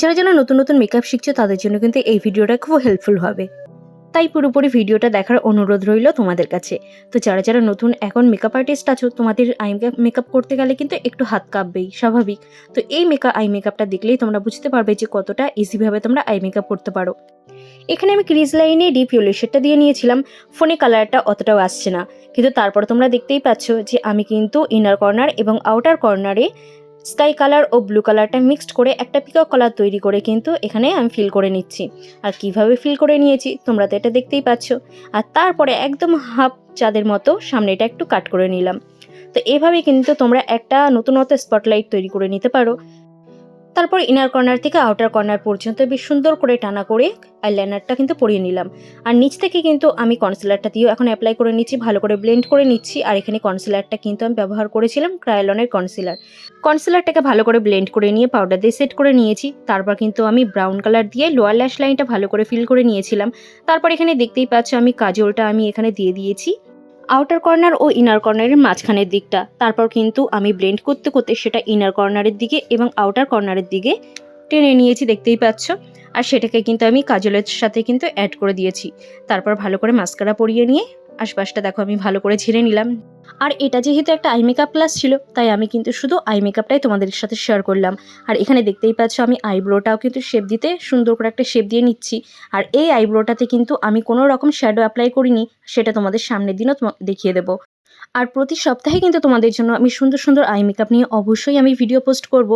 যারা যারা নতুন নতুন মেকআপ শিখছো, তাদের জন্য কিন্তু এই ভিডিওটা খুব হেল্পফুল হবে। তাই পুরোপুরি ভিডিওটা দেখার অনুরোধ রইল তোমাদের কাছে। তো যারা যারা নতুন এখন মেকআপ আর্টিস্ট আছো, তোমাদের আই মেকআপ করতে গেলে কিন্তু একটু হাত কাঁপবেই, স্বাভাবিক। তো এই মেকআপ আই মেকআপটা দেখলেই তোমরা বুঝতে পারবে যে কতটা ইজিভাবে তোমরা আই মেকআপ করতে পারো। এখানে আমি ক্রিজ লাইনে ডিপ ইউলো শেডটা দিয়ে নিয়েছিলাম ফোনে কালারটা অতটাও আসছে না। কিন্তু তারপর তোমরা দেখতেই পাচ্ছ যে আমি কিন্তু ইনার কর্নার এবং আউটার কর্নারে স্কাই কালার ও ব্লু কালারটা মিক্সড করে একটা পিকক কালার তৈরি করে কিন্তু এখানে আমি ফিল করে নিচ্ছি। আর কীভাবে ফিল করে নিয়েছি তোমরা তো এটা দেখতেই পাচ্ছ। আর তারপরে একদম হাফ চাঁদের মতো সামনে এটা একটু কাট করে নিলাম। তো এভাবে কিন্তু তোমরা একটা নতুনত্ব স্পটলাইট তৈরি করে নিতে পারো। তারপর ইনার কর্নার থেকে আউটার কর্নার পর্যন্ত বেশ সুন্দর করে টানা করে আইলাইনারটা কিন্তু পরিয়ে নিলাম। আর নিচ থেকে কিন্তু আমি কনসিলারটা দিয়েও এখন অ্যাপ্লাই করে নিচ্ছি, ভালো করে ব্লেন্ড করে নিচ্ছি। আর এখানে কনসিলারটা কিন্তু আমি ব্যবহার করেছিলাম ক্রায়লনের কনসিলার কনসিলারটাকে ভালো করে ব্লেন্ড করে নিয়ে পাউডার দিয়ে সেট করে নিয়েছি। তারপর কিন্তু আমি ব্রাউন কালার দিয়ে লোয়ার ল্যাশ লাইনটা ভালো করে ফিল করে নিয়েছিলাম। তারপর এখানে দেখতেই পাচ্ছ আমি কাজলটা আমি এখানে দিয়ে দিয়েছি। আউটার কর্নার ও ইনার কর্নারের মাঝখানের দিকটা। তারপর কিন্তু আমি ব্লেন্ড করতে করতে সেটা ইনার কর্নারের দিকে এবং আউটার কর্নারের দিকে টেনে নিয়েছি, দেখতেই পাচ্ছ। আর সেটাকে কিন্তু আমি কাজলের সাথে কিন্তু অ্যাড করে দিয়েছি। তারপর ভালো করে মাস্কারা পরিয়ে নিয়ে আশপাশটা দেখো, আমি ভালো করে ঝেড়ে নিলাম। আর এটা যেহেতু একটা আই মেকআপ ক্লাস ছিল, তাই আমি কিন্তু শুধু আই মেকআপটাই তোমাদের সাথে শেয়ার করলাম। আর এখানে দেখতেই পাচ্ছ, আমি আইব্রোটাও কিন্তু শেপ দিতে সুন্দর করে একটা শেপ দিয়ে নিচ্ছি। আর এই আইব্রোটাতে কিন্তু আমি কোনো রকম শ্যাডো অ্যাপ্লাই করিনি, সেটা তোমাদের সামনের দিনও দেখিয়ে দেবো। আর প্রতি সপ্তাহে কিন্তু তোমাদের জন্য আমি সুন্দর সুন্দর আই মেকআপ নিয়ে অবশ্যই আমি ভিডিও পোস্ট করব।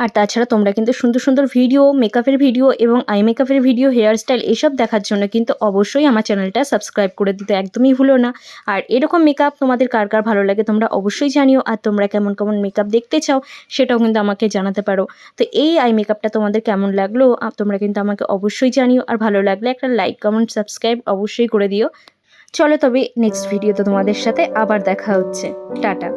আর তাছাড়া তোমরা কিন্তু সুন্দর সুন্দর ভিডিও মেকআপের ভিডিও এবং আই মেকআপের ভিডিও হেয়ার স্টাইল এসব দেখার জন্য কিন্তু অবশ্যই আমার চ্যানেলটা সাবস্ক্রাইব করে দিতে একদমই ভুলো না। আর এরকম মেকআপ তোমাদের কার কার ভালো লাগে তোমরা অবশ্যই জানিও। আর তোমরা কেমন কেমন মেকআপ দেখতে চাও সেটাও কিন্তু আমাকে জানাতে পারো। তো এই আই মেকআপটা তোমাদের কেমন লাগল তোমরা কিন্তু আমাকে অবশ্যই জানিও। আর ভালো লাগলে একটা লাইক কমেন্ট সাবস্ক্রাইব অবশ্যই করে দিও। চলো তবে নেক্সট ভিডিওতে তোমাদের সাথে আবার দেখা হচ্ছে। টাটা।